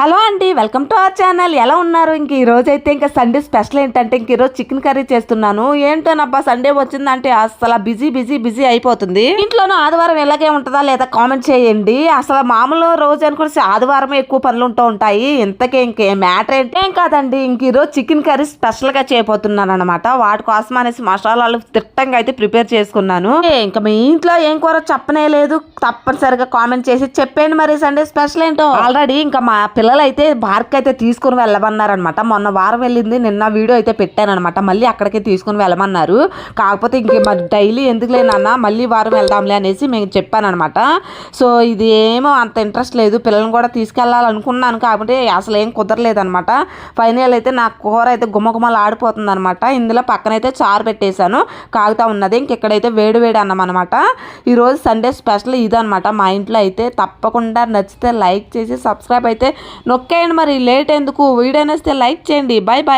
Hello అండి welcome to our channel. ఎలా ఉన్నారు? ఇంక ఈరోజైతే అయితే ఇంకా సండే స్పెషల్ ఏంటంటే ఇంక ఈరోజు చికెన్ కర్రీ చేస్తున్నాను. ఏంటోనబ్బా సండే వచ్చిందంటే అసలు బిజీ బిజీ బిజీ అయిపోతుంది. ఇంట్లోనూ ఆదివారం ఎలాగే ఉంటుందా లేదా కామెంట్ చేయండి. అసలు మామూలు రోజు అనుకుని ఆదివారం ఎక్కువ పనులు ఉంటూ ఉంటాయి. ఇంతకే ఇంకే మ్యాటర్ ఏంటేం? కాదండి ఇంక ఈరోజు చికెన్ కర్రీ స్పెషల్గా చేయబోతున్నాను అనమాట వాటి కోసం అనేసి మసాలాలు తిట్టంగా అయితే ప్రిపేర్ చేసుకున్నాను. ఇంకా మీ ఇంట్లో ఏం కూర చెప్పనే లేదు. తప్పనిసరిగా కామెంట్ చేసి చెప్పండి మరి సండే స్పెషల్ ఏంటో. ఆల్రెడీ ఇంకా మా పిల్లలు అయితే పార్క్ అయితే తీసుకుని వెళ్ళమన్నారనమాట. మొన్న వారం వెళ్ళింది నిన్న వీడియో అయితే పెట్టానమాట మళ్ళీ అక్కడికే తీసుకుని వెళ్ళమన్నారు. కాకపోతే ఇంక మరి డైలీ ఎందుకు లేనన్నా మళ్ళీ వారం వెళ్దాంలే అనేసి మేము చెప్పానమాట సో ఇది ఏమో అంత ఇంట్రెస్ట్ లేదు. పిల్లల్ని కూడా తీసుకెళ్ళాలనుకున్నాను కాబట్టి అసలు ఏం కుదరలేదనమాట. ఫైనల్ అయితే నా కూర అయితే గుమ్మగుమ్మలు ఆడిపోతుంది అనమాట ఇందులో పక్కనైతే చారు పెట్టేశాను. కాగుతా ఉన్నది. ఇంక ఇక్కడైతే వేడి వేడి అన్నం అనమాట ఈరోజు సండే స్పెషల్ ఇదనమాట. మా ఇంట్లో అయితే తప్పకుండా నచ్చితే లైక్ చేసి సబ్స్క్రైబ్ అయితే నొక్కేయండి మరి లేట్ ఎందుకు వీడియో నేస్తే లైక్ చేయండి. Bye bye